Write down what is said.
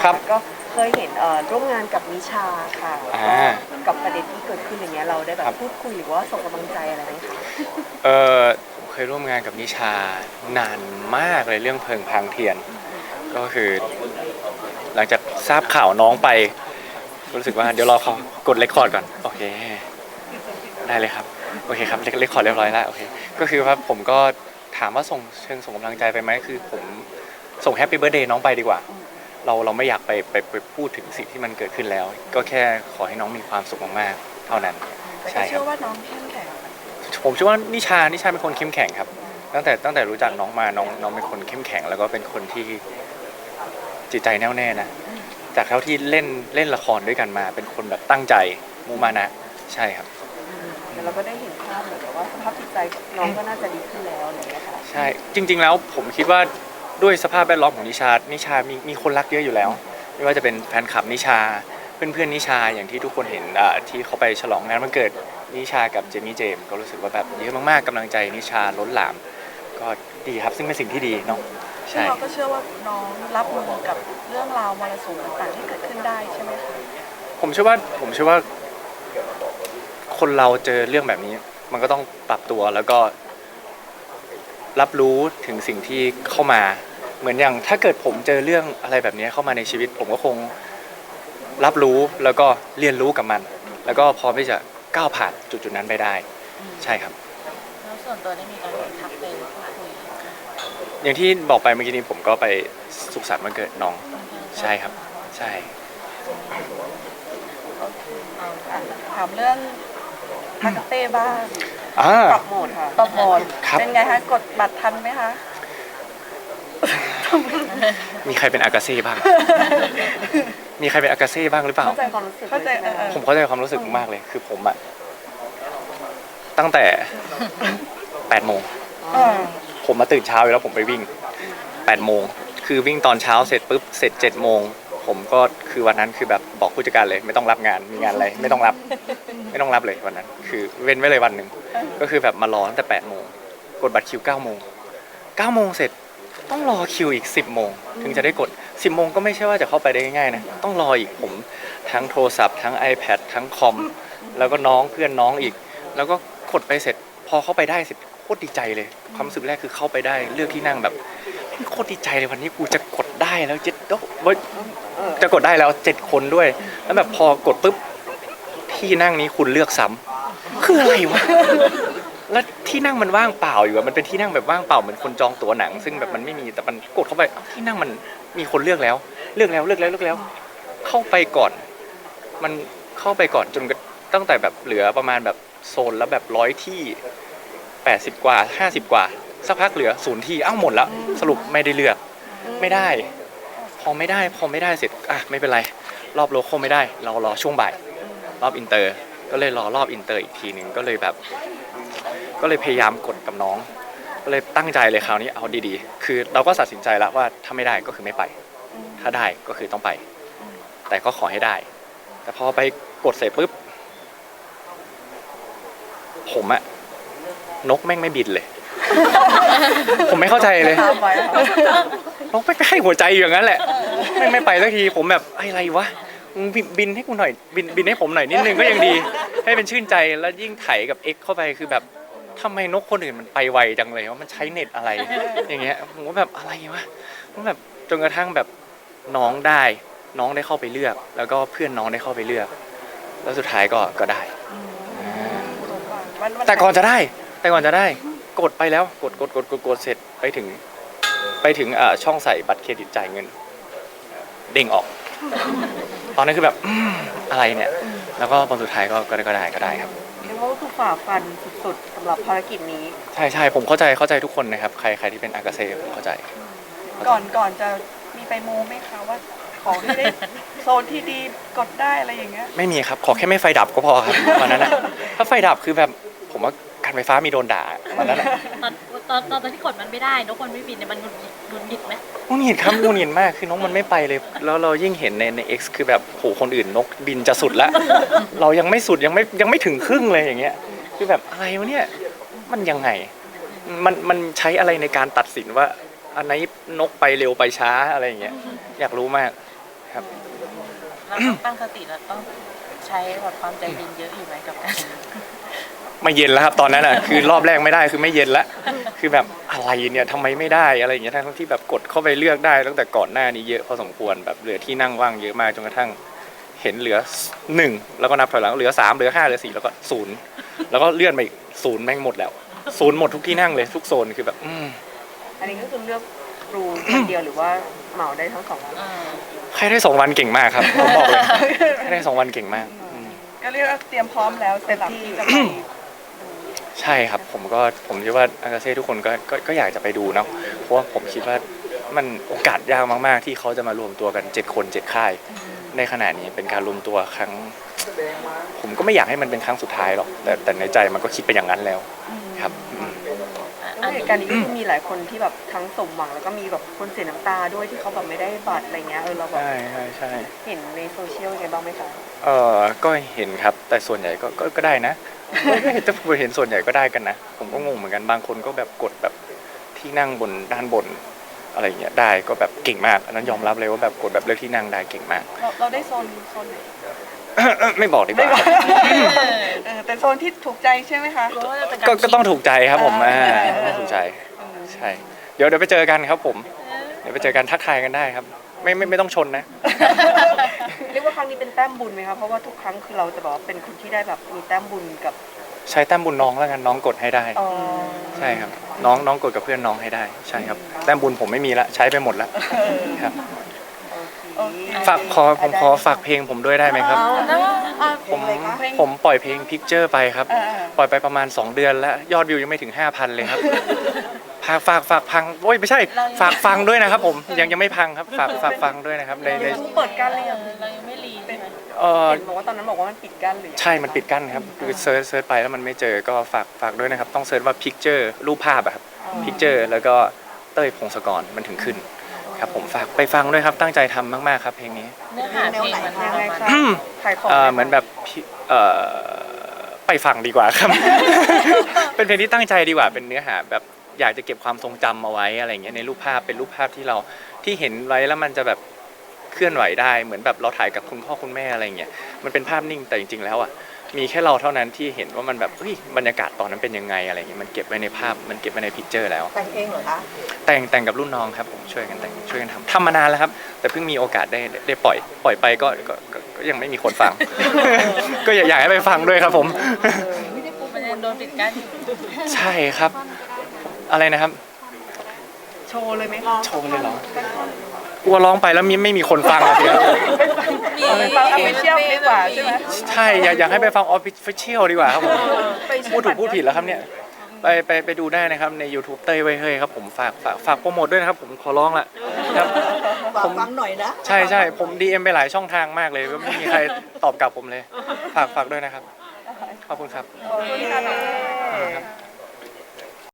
ะครับก็เคยเห็นเอ่อร่วมงานกับนิชาค่ะอ่ากับประเด็นที่เกิดขึ้นอย่างเงี้ยเราได้แบครับบ พูดคุยหรือว่าส่งกำลังใจอะไรไหมคะเออผมเคยร่วมงานกับนิชานานมากเลยเรื่องเพลิงพรางเทียน ก็คือ หลังจากทราบข่าวน้องไป รู้สึกว่าเดี๋ยวรอเขากดเลคคอร์ดก่อน โอเค ได้เลยครับ โอเคครับเลคคอร์ดเรียบร้อยแล้วโอเคก็คือว่าผมก็ถามว่าส่งเชิงส่งกำลังใจไปไหมคือผมส่งแฮปปี้เบิร์ดเดย์น้องไปดีกว่า เราเราไม่อยากไปไปไปพูดถึงสิ่งที่มันเกิดขึ้นแล้ว ก็แค่ขอให้น้องมีความสุขมากๆเท่านั้น แต่ใช่ก็ครัเชื่บ อว่าน้องเข้มแข็งผมเชื่อว่านิชานิชาเป็นคนเข้มแข็งครับ ตั้งแต่ตั้งแต่รู้จักน้องมาน้องน้องเป็นคนเข้มแข็ง แล้วก็เป็นคนที่จิตใจแน่วแน่นะจากเท่าที่เล่นเล่นละครด้วยกันมา เป็นคนแบบตั้งใจมุมานะ ใช่ครับแต่เราก็ได้เห็นภาพเหมือนกับว่าสภาพจิตใจน้องก็น่าจะดีขึ้นแล้วอะไรอย่างเงี้ยค่ะ ใช่จริง ๆ แล้วผมคิดว่า ด้วยสภาพแวดล้อมของนิชา นิชามีมีคนรักเยอะอยู่แล้ว ไม่ว่าจะเป็นแฟนคลับนิชา เพื่อนๆนิชาอย่างที่ทุกคนเห็นอ่าที่เขาไปฉลองงานวันเกิดนิชากับเจมี่เจมส์ก็รู้สึกว่าแบบเยอะมากๆกำลังใจนิชาล้นหลาม ก็ดีครับซึ่งเป็นสิ่งที่ดีเนาะซึ่งใช่เราก็เชื่อว่าน้องรับมือกับเรื่องราวมรสุมต่างๆที่เกิดขึ้นได้ใช่ไหมคะผมเชื่อว่าผมเชื่อว่า คนเราเจอเรื่องแบบนี้ มันก็ต้องปรับตัวแล้วก็รับรู้ถึงสิ่งที่เข้ามา เหมือนอย่างถ้าเกิดผมเจอเรื่องอะไรแบบนี้เข้ามาในชีวิต ผมก็คงรับรู้แล้วก็เรียนรู้กับมัน แล้วก็พร้อมที่จะก้าวผ่านจุดจุดๆนั้นไปได้ ใช่ครับ แล้วส่วนตัวได้มีการทักไปพูดคุยอย่างที่บอกไปเมื่อกี้นี้ผมก็ไปสุขสันต์วันเกิดน้องใช่ครับ ใช่อะถามเรื่องทากาเต้บ้างอ่า ปรับโหมดค่ะปรับโหมดครับ เป็นไงคะกดบัตรทันไหมคะ มีใครเป็นอากาเซ่บ้าง มีใครเป็นอากาเซ่บ้างหรือเปล่า เข้าใจความรู้สึกเข้าใจเออเออผมเข้าใจความรู้สึกมากเลย คือผมอะตั้งแต่แปดโมง เออผมมาตื่นเช้าอยู่แล้วผมไปวิ่งแปดโมง คือวิ่งตอนเช้าเสร็จปุ๊บ เสร็จเจ็ดโมง ผมก็คือวันนั้นคือแบบบอกผู้จัดการเลย ไม่ต้องรับงานมีงานอะไร ไม่ต้องรับ ไม่ต้องรับเลยวันนั้น คือเว้นไว้เลยวันหนึ่งก็คือแบบมารอตั้งแต่แปดโมงกดบัตรคิวเก้าโมงเก้าโมงเสร็จ ต้องรอคิวอีกสิบโมง ถึงจะได้กดสิบโมงก็ไม่ใช่ว่าจะเข้าไปได้ง่ายๆนะ ต้องรออีกผม ทั้งโทรศัพท์ ทั้ง iPad ทั้งคอม แล้วก็น้องเพื่อนน้องอีก แล้วก็กดไปเสร็จ พอเข้าไปได้เสร็จโคตรดีใจเลย ความรู้สึกแรกคือเข้าไปได้เลือกที่นั่งแบบโคตรดีใจเลยวันนี้กูจะกดได้แล้วเจ็ดโอ้ยจะกดได้แล้วเจ็ดคนด้วย แล้วแบบพอกดปุ๊บที่นั่งนี้คุณเลือกซ้ำคืออะไรวะ แล้วที่นั่งมันว่างเปล่าอยู่อะมันเป็นที่นั่งแบบว่างเปล่าเหมือนคนจองตั๋วหนัง ซึ่งแบบมันไม่มีแต่มันกดเข้าไปเอ้าที่นั่งมันมีคนเลือกแล้ว เลือกแล้วเลือกแล้วเลือกแล้ว เข้าไปก่อน มันเข้าไปก่อนจนกระตั้งแต่แบบเหลือประมาณแบบโซนแล้วแบบร้อยที่แปดสิบกว่าห้าสิบกว่า สักพักเหลือศูนย์ที่อ้าวหมดแล้ว สรุปไม่ได้เลือก ไม่ได้ พอไม่ได้ พอไม่ได้เสร็จอะไม่เป็นไร รอบโลคอลไม่ได้ เรารอช่วงบ่าย รอบอินเตอร์ ก็เลยรอรอบอินเตอร์อีกทีหนึ่งก็เลยแบบ ก็เลยพยายามกดกับน้อง ก็เลยตั้งใจเลยคราวนี้เอาดีๆ คือเราก็ตัดสินใจแล้วว่าถ้าไม่ได้ก็คือไม่ไป ถ้าได้ก็คือต้องไป แต่ก็ขอให้ได้ แต่พอไปกดเสร็จปุ๊บ ผมอะนกแม่งไม่บินเลย ผมไม่เข้าใจเลยตามไว้ค่ะนกไม่ใกล้หัวใจอยู่อย่างนั้นแหละแม่งไม่ไปสักทีผมแบบอะไรวะมึงบินบินให้กูหน่อยบินบินให้ผมหน่อยนิดนึงก็ยังดี ให้เป็นชื่นใจแล้วยิ่งไถกับ X เข้าไปคือแบบ ทำไมนกคนอื่นมันไปไวจังเลยว่ามันใช้เน็ตอะไร อย่างเงี้ยผมก็แบบอะไรวะผมแบบจนกระทั่งแบบน้องได้ น้องได้เข้าไปเลือก แล้วก็เพื่อนน้องได้เข้าไปเลือก แล้วสุดท้ายก็ก็ได้อ่าวันวันแต่ก่อนจะได้ แต่ก่อนจะได้ กดไปแล้วกดกดกดกดกดเสร็จไปถึง ไปถึงเอ่อช่องใส่บัตรเครดิตจ่ายเงิน เด้งออก ตอนนั้นคือแบบอืมอะไรเนี่ย แล้วก็ตอนสุดท้ายก็ก็ได้ก็ได้ก็ได้ครับเรียกว่าคือ ฝ่าฟันสุดๆสำหรับภารกิจนี้ ใช่ใช่ผมเข้าใจเข้าใจทุกคนนะครับ ใครใครที่เป็นอากาเซ่ผมเข้าใจ ก่อนก่อนจะมีไปมูไหมคะว่าขอให้ได้โซนที่ดีกดได้อะไรอย่างเงี้ย ไม่มีครับ ขอแค่ไม่ไฟดับก็พอครับวันนั้นนะถ้าไฟดับคือแบบผมว่า การไฟฟ้ามีโดนด่าวันนั้นอะตอนตอนตอนที่กดมันไม่ได้นกมันไม่บินเนี่ยมันหงุดหงิดหงุดหงิดไหมงุนหินครับงุนหินมากคือน้องมันไม่ไปเลย แล้วเรายิ่งเห็นในใน X คือแบบโหคนอื่นนกบินจะสุดแล้วเรายังไม่สุดยังไม่ยังไม่ถึงครึ่งเลยอย่างเงี้ย คือแบบอะไรวะเนี่ยมันยังไง มันมันใช้อะไรในการตัดสินว่า อันไหนนกไปเร็วไปช้าอะไรอย่างเงี้ยอยากรู้มากครับเราต้องตั้งสติแล้วต้องใช้แบบความใจเย็นเยอะอยู่ไหมกับการ ไม่เย็นแล้วครับตอนนั้นอะคือรอบแรกไม่ได้คือไม่เย็นละคือแบบอะไรเนี่ยทำไมไม่ได้อะไรอย่างเงี้ยทั้งที่แบบกดเข้าไปเลือกได้ตั้งแต่ก่อนหน้านี้เยอะพอสมควรแบบเหลือที่นั่งว่างเยอะมากจนกระทั่งเห็นเหลือหนึ่งแล้วก็นับถอยหลังเหลือสามเหลือห้าเหลือสี่แล้วก็ศูนย์แล้วก็เลื่อนไปอีกศูนย์แม่งหมดแล้วศูนย์หมดทุกที่นั่งเลยทุกโซนคือแบบอืมอันนี้ก็คือเลือกรูคนเดียวหรือว่าเหมาได้ทั้งสองวันเออใครได้สองวันเก่งมากครับผมบอกเลยใครได้สองวันเก่งมากอืมก็เรียกว่าเตรียมพร้อมแล้วสำหรับที่จะไป ใช่ครับผมก็ผมคิดว่าอากาเซ่ทุกคนก็ก็ก็อยากจะไปดูเนาะเพราะว่าผมคิดว่ามันโอกาสยากมาก ๆ ที่เขาจะมารวมตัวกัน 7 คน 7 ค่าย ในขณะนี้เป็นการรวมตัวครั้ง ผมก็ไม่อยากให้มันเป็นครั้งสุดท้ายหรอกแต่แต่ในใจมันก็คิดไปอย่างนั้นแล้วครับอืมแล้วเหตุการณ์นี้ก็คือมีหลายคนที่แบบทั้งสมหวังแล้วก็มีแบบคนเสียน้ำตาด้วยที่เขาแบบไม่ได้บัตรอะไรเงี้ยเออเราแบบใช่ใช่ใช่ เห็นในโซเชียลยังไงบ้างไหมคะ เออก็เห็นครับ แต่ส่วนใหญ่ก็ก็ก็ได้นะ แต่ผมเห็นส่วนใหญ่ก็ได้กันนะ ผมก็งงเหมือนกันบางคนก็แบบกดแบบที่นั่งบนด้านบนอะไรอย่างเงี้ยได้ก็แบบเก่งมากอันนั้นยอมรับเลยว่าแบบกดแบบเลือกที่นั่งได้เก่งมาก เราเราได้โซนโซนไหนไม่บอกดีกว่าครับเออแต่โซนที่ถูกใจใช่ไหมคะกลัวว่าจะเป็นารก็ก็ต้องถูกใจครับผมเออ่าอต้องถูกใจใช่เดี๋ยวเดี๋ยวไปเจอกันครับผม เดี๋ยวไปเจอกันทักทายกันได้ครับ ไม่ไม่ไม่ต้องชนนะเรียก ว่าครั้งนี้เป็นแต้มบุญไหมคะเพราะว่าทุกครั้งคือเราจะบอกว่าเป็นคนที่ได้แบบมีแต้มบุญกับใช้แต้มบุญน้องแล้วกันน้องกดให้ได้ อ๋อใช่ครับ น้องน้องกดกับเพื่อนน้องให้ได้ ใช่ครับแต้มบุญผมไม่มีละใช้ไปหมดละครับโอเคฝากขอผมขอฝากเพลงผมด้วยได้ไหมครับผมผมปล่อยเพลงพิกเจอร์ไปครับเออเออ ปล่อยไปประมาณ 2 เดือนแล้ว ยอดวิวยังไม่ถึง 5,000 เลยครับ ฝากฝากฝากพังโอ้ยไม่ใช่ ฝากฟังด้วยนะครับผมยังยังไม่พังครับ ฝากฝากฟังด้วยนะครับในในยูทูบเปิดกั้นเลยงเรายังไม่รีใช่ไหม เออเห็นบอกว่าตอนนั้นบอกว่ามันปิดกั้นเลยใช่มันปิดกั้นครับคือเซิร์ชเซิร์ชไปแล้วมันไม่เจอก็ฝากฝากด้วยนะครับ ต้องเซิร์ชว่าพิกเจอร์รูปภาพอะครับพิกเจอร์แล้วก็เต้ยพงศกรมันถึงขึ้นครับผมฝากไปฟังด้วยครับตั้งใจทำมากๆครับเพลงนี้ เนื้อหาเพลงมันประยังไงมาณคะขายของเอ่อไคะเหมือนแบบพี่เอ่อไปฟังดีกว่าครับ เป็นเพลงที่ตั้งใจดีกว่า เป็นเนื้อหาแบบอยากจะเก็บความทรงจำเอาไว้อะไรอย่างเงี้ยในรูปภาพเป็นรูปภาพที่เราที่เห็นไว้แล้วมันจะแบบ เคลื่อนไหวได้เหมือนแบบเราถ่ายกับคุณพ่อคุณแม่อะไรอย่างเงี้ยมันเป็นภาพนิ่งแต่จริง ๆ แล้วอะมีแค่เราเท่านั้นที่เห็นว่ามันแบบเฮ้ยบรรยากาศตอนนั้นเป็นยังไงอะไรอย่างเงี้ยมันเก็บไว้ในภาพมันเก็บไว้ในพิกเจอร์แล้ว แต่งเองเหรอคะ แต่งแต่งกับรุ่นน้องครับผมช่วยกันแต่งช่วยกันทำทำมานานแล้วครับ แต่เพิ่งมีโอกาสได้ได้ได้ปล่อย ปล่อยไปก็ก็ก็ก็ยังไม่มีคนฟัง ก็อยากอยากให้ไปฟังด้วยครับผม มันยังโดนปิดกั้นอยู่ใช่ครับ อะไรนะครับ โชว์เลยไหมคะโชว์เลยเหรอ กลัวร้องไปแล้วมีไม่มีคนฟังอะสิครับเอาไปฟัง official ดีกว่าใช่ไหมใช่อยากอยากให้ไปฟังออฟฟิเชียลดีกว่าครับผมพูดถูกพูดผิดแล้วครับเนี่ยไปไปไปดูได้นะครับใน YouTube เต้ยไว้เฮ้ยครับผมฝากฝากฝากโปรโมทด้วยนะครับผมขอร้องละครับฝากฟังหน่อยนะ ใช่ใช่ผม DM ไปหลายช่องทางมากเลยไม่มีใครตอบกลับผมเลย ฝากฝากด้วยนะครับ ขอบคุณครับขอบคุณค่ะน้องครับ